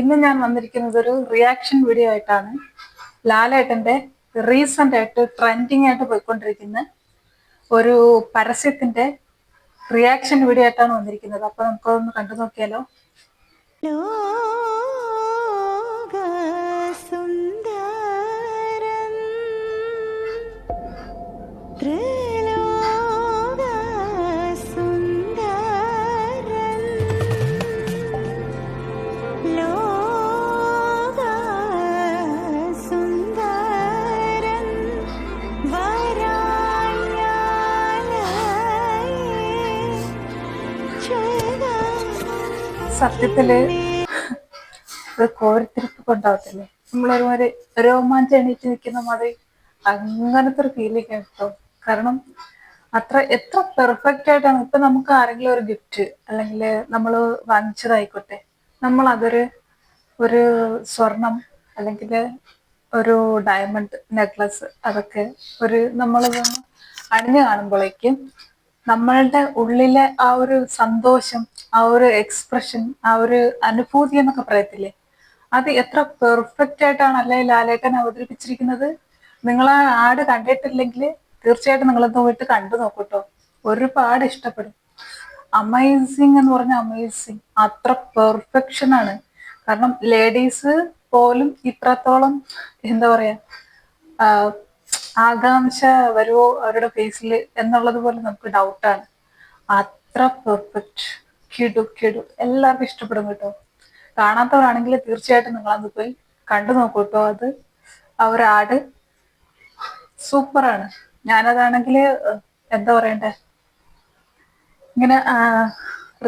ഇന്ന് ഞാൻ വന്നിരിക്കുന്നത് ഒരു റിയാക്ഷൻ വീഡിയോ ആയിട്ടാണ്. ലാലേട്ടന്റെ റീസെന്റ് ആയിട്ട് ട്രെൻഡിങ് ആയിട്ട് പോയിക്കൊണ്ടിരിക്കുന്ന ഒരു പരസ്യത്തിന്റെ റിയാക്ഷൻ വീഡിയോ ആയിട്ടാണ് വന്നിരിക്കുന്നത്. അപ്പൊ നമുക്കതൊന്ന് കണ്ടു നോക്കിയാലോ? സത്യത്തിൽ കോരിത്തിരിപ്പ് കൊണ്ടാവത്തില്ലേ? നമ്മളൊരുമാതിരി രോമാഞ്ചം എണീറ്റ് നിൽക്കുന്ന മാതിരി അങ്ങനത്തെ ഒരു ഫീലിംഗ് കേട്ടോ. കാരണം അത്ര എത്ര പെർഫെക്റ്റ് ആയിട്ടാണ് ഇപ്പൊ നമുക്ക് ആരെങ്കിലും ഒരു ഗിഫ്റ്റ് അല്ലെങ്കിൽ നമ്മൾ വാങ്ങിച്ചതായിക്കോട്ടെ. നമ്മൾ അതൊരു ഒരു സ്വർണം അല്ലെങ്കിൽ ഒരു ഡയമണ്ട് നെക്ലസ് അതൊക്കെ ഒരു നമ്മളിതൊന്ന് അണിഞ്ഞു കാണുമ്പോഴേക്കും നമ്മളുടെ ഉള്ളിലെ ആ ഒരു സന്തോഷം ആ ഒരു എക്സ്പ്രഷൻ ആ ഒരു അനുഭൂതി എന്നൊക്കെ പറയത്തില്ലേ? അത് എത്ര പെർഫെക്റ്റ് ആയിട്ടാണ് അല്ലെ ലാലേട്ടൻ അവതരിപ്പിച്ചിരിക്കുന്നത്? നിങ്ങൾ ആ ആട് കണ്ടിട്ടില്ലെങ്കിൽ തീർച്ചയായിട്ടും നിങ്ങളൊന്ന് പോയിട്ട് കണ്ടു നോക്കൂട്ടോ. ഒരുപാട് ഇഷ്ടപ്പെടും. അമേസിങ് എന്ന് പറഞ്ഞ അമേസിങ് അത്ര പെർഫെക്ഷൻ ആണ്. കാരണം ലേഡീസ് പോലും ഇത്രത്തോളം എന്താ പറയാ ആകാംക്ഷ വരുമോ അവരുടെ ഫേസിൽ എന്നുള്ളത് പോലെ നമുക്ക് ഡൗട്ടാണ് അത്ര പെർഫെക്റ്റ് കിടു കിടു. എല്ലാവർക്കും ഇഷ്ടപ്പെടും കേട്ടോ. കാണാത്തവരാണെങ്കിൽ തീർച്ചയായിട്ടും നിങ്ങളത് പോയി കണ്ടു നോക്കൂ കേട്ടോ അത്. അവരാട് സൂപ്പറാണ് ഞാനതാണെങ്കിൽ എന്താ പറയണ്ടേ? ഇങ്ങനെ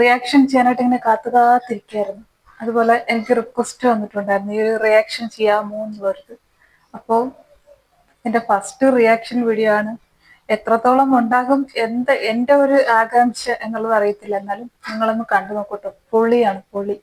റിയാക്ഷൻ ചെയ്യാനായിട്ട് ഇങ്ങനെ കാത്തു കാത്തിരിക്കായിരുന്നു അതുപോലെ എനിക്ക് റിക്വസ്റ്റ് വന്നിട്ടുണ്ടായിരുന്നു. ഈ റിയാക്ഷൻ ചെയ്യാമോ എന്ന് പറഞ്ഞിട്ട്. അപ്പോൾ എന്റെ ഫസ്റ്റ് റിയാക്ഷൻ വീഡിയോ ആണ്. എത്രത്തോളം ഉണ്ടാകും എന്ത് എന്റെ ഒരു ആകാംക്ഷ എന്നുള്ളത് അറിയത്തില്ല. എന്നാലും നിങ്ങളൊന്ന് കണ്ടു നോക്കൂട്ടോ പൊളിയാണ് പൊളി.